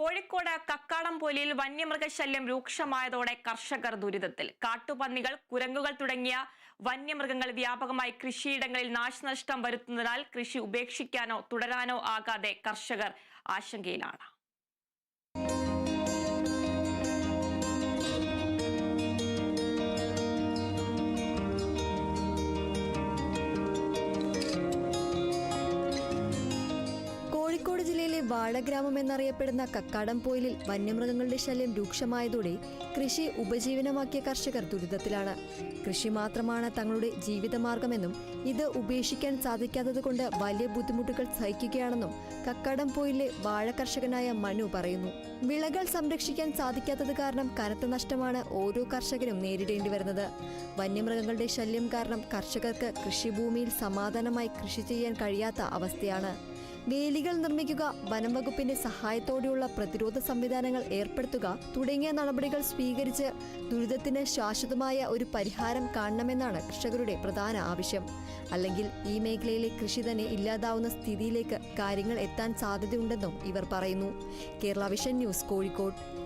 കോഴിക്കോട് കക്കാടം പോലിയിൽ വന്യമൃഗശല്യം രൂക്ഷമായതോടെ കർഷകർ ദുരിതത്തിൽ. കാട്ടുപന്നികൾ കുരങ്ങുകൾ തുടങ്ങിയ വന്യമൃഗങ്ങൾ വ്യാപകമായി കൃഷിയിടങ്ങളിൽ നാശനഷ്ടം വരുത്തുന്നതിനാൽ കൃഷി ഉപേക്ഷിക്കാനോ തുടരാനോ ആകാതെ കർഷകർ ആശങ്കയിലാണ്. വാഴഗ്രാമം എന്നറിയപ്പെടുന്ന കക്കാടംപോയിലിൽ വന്യമൃഗങ്ങളുടെ ശല്യം രൂക്ഷമായതോടെ കൃഷി ഉപജീവനമാക്കിയ കർഷകർ ദുരിതത്തിലാണ്. കൃഷി മാത്രമാണ് തങ്ങളുടെ ജീവിതമാർഗമെന്നും ഇത് ഉപേക്ഷിക്കാൻ സാധിക്കാത്തതുകൊണ്ട് വലിയ ബുദ്ധിമുട്ടുകൾ സഹിക്കുകയാണെന്നും കക്കാടംപോയിലെ വാഴ കർഷകനായ മനു പറയുന്നു. വിളകൾ സംരക്ഷിക്കാൻ സാധിക്കാത്തത് കാരണം കനത്ത നഷ്ടമാണ് ഓരോ കർഷകരും നേരിടേണ്ടി വരുന്നത്. വന്യമൃഗങ്ങളുടെ ശല്യം കാരണം കർഷകർക്ക് കൃഷിഭൂമിയിൽ സമാധാനമായി കൃഷി ചെയ്യാൻ കഴിയാത്ത അവസ്ഥയാണ്. വേലികൾ നിർമ്മിക്കുക വനം വകുപ്പിന്റെ സഹായത്തോടെയുള്ള പ്രതിരോധ സംവിധാനങ്ങൾ ഏർപ്പെടുത്തുക തുടങ്ങിയ നടപടികൾ സ്വീകരിച്ച് ദുരിതത്തിന് ശാശ്വതമായ ഒരു പരിഹാരം കാണണമെന്നാണ് കർഷകരുടെ പ്രധാന ആവശ്യം. അല്ലെങ്കിൽ ഈ മേഖലയിലെ കൃഷി തന്നെ ഇല്ലാതാവുന്ന സ്ഥിതിയിലേക്ക് കാര്യങ്ങൾ എത്താൻ സാധ്യതയുണ്ടെന്നും ഇവർ പറയുന്നു. Kerala vision news Kozhikode.